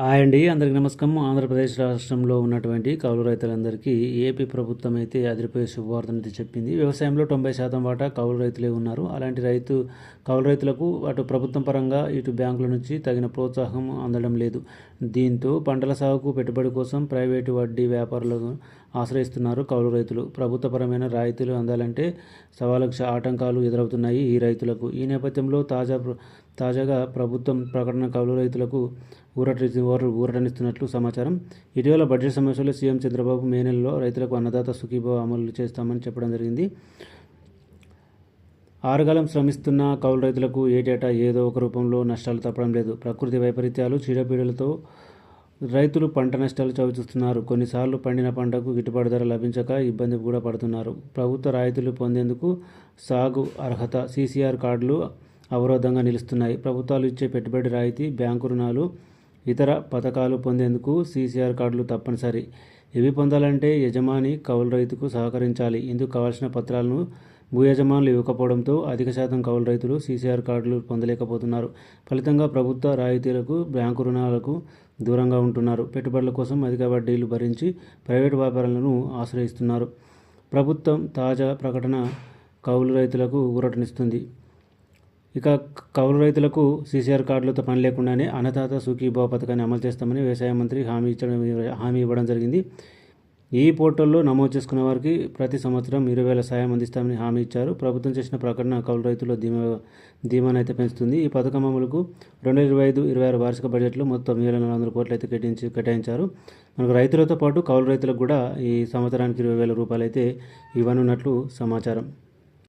Hi అండి. అందరికీ నమస్కారం. ఆంధ్రప్రదేశ్ రాష్ట్రంలో ఉన్నటువంటి కౌలు రైతులందరికీ ఏపీ ప్రభుత్వం అయితే అదిరిపోయే శుభవార్తనైతే చెప్పింది. వ్యవసాయంలో తొంభై శాతం వాటా కౌలు రైతులే ఉన్నారు. అలాంటి రైతు కౌలు రైతులకు అటు ప్రభుత్వం పరంగా ఇటు బ్యాంకుల నుంచి తగిన ప్రోత్సాహం అందడం లేదు. దీంతో పంటల సాగుకు పెట్టుబడి కోసం ప్రైవేటు వడ్డీ వ్యాపారులను ఆశ్రయిస్తున్నారు కౌలు రైతులు. ప్రభుత్వపరమైన రాయితీలు అందాలంటే సవాలక్ష ఆటంకాలు ఎదురవుతున్నాయి ఈ రైతులకు. ఈ నేపథ్యంలో తాజా తాజాగా ప్రభుత్వం ప్రకటన కౌలు రైతులకు ఊరటి ఊర- ఊరటనిస్తున్నట్లు సమాచారం. ఇటీవల బడ్జెట్ సమావేశంలో సీఎం చంద్రబాబు మే నెలలో రైతులకు అన్నదాత సుఖీభావ అమలు చేస్తామని చెప్పడం జరిగింది. ఆరుగాలం శ్రమిస్తున్న కౌలు రైతులకు ఏటేటా ఏదో ఒక రూపంలో నష్టాలు తప్పడం లేదు. ప్రకృతి వైపరీత్యాలు చీడపీడలతో రైతులు పంట నష్టాలు చవిచూస్తున్నారు. కొన్నిసార్లు పండిన పంటకు గిట్టుబాటు ధర లభించక ఇబ్బంది కూడా పడుతున్నారు. ప్రభుత్వ రాయితీలు పొందేందుకు సాగు అర్హత సీసీఆర్ కార్డులు అవరోధంగా నిలుస్తున్నాయి. ప్రభుత్వాలు ఇచ్చే పెట్టుబడి రాయితీ బ్యాంకు రుణాలు ఇతర పథకాలు పొందేందుకు సీసీఆర్ కార్డులు తప్పనిసరి. ఇవి పొందాలంటే యజమాని కౌలు రైతుకు సహకరించాలి. ఇందుకు కావాల్సిన పత్రాలను భూ యజమానులు ఇవ్వకపోవడంతో అధిక శాతం కౌలు రైతులు సీసీఆర్ కార్డులు పొందలేకపోతున్నారు. ఫలితంగా ప్రభుత్వ రాయితీలకు బ్యాంకు రుణాలకు దూరంగా ఉంటున్నారు. పెట్టుబడుల కోసం అధిక వడ్డీలు భరించి ప్రైవేటు వ్యాపారాలను ఆశ్రయిస్తున్నారు. ప్రభుత్వం తాజా ప్రకటన కౌలు రైతులకు ఊరటనిస్తుంది. ఇక కౌలు రైతులకు సీసీఆర్ కార్డులతో పని లేకుండానే అన్నదాత సుఖీభావ పథకాన్ని అమలు చేస్తామని వ్యవసాయ మంత్రి హామీ ఇచ్చడం హామీ ఇవ్వడం జరిగింది. ఈ పోర్టల్లో నమోదు చేసుకున్న వారికి ప్రతి సంవత్సరం ఇరవై వేల సాయం అందిస్తామని హామీ ఇచ్చారు. ప్రభుత్వం చేసిన ప్రకటన కౌలు రైతుల ధీమా ధీమాను అయితే పెంచుతుంది. ఈ పథకం అమలుకు రెండు వేల ఇరవై ఐదు ఇరవై ఆరు వార్షిక బడ్జెట్లో మొత్తం తొమ్మిది వేల నాలుగు వందల కోట్లు అయితే కేటాయించి కేటాయించారు. మనకు రైతులతో పాటు కౌలు రైతులకు కూడా ఈ సంవత్సరానికి ఇరవై వేల రూపాయలు అయితే ఇవ్వనున్నట్లు సమాచారం.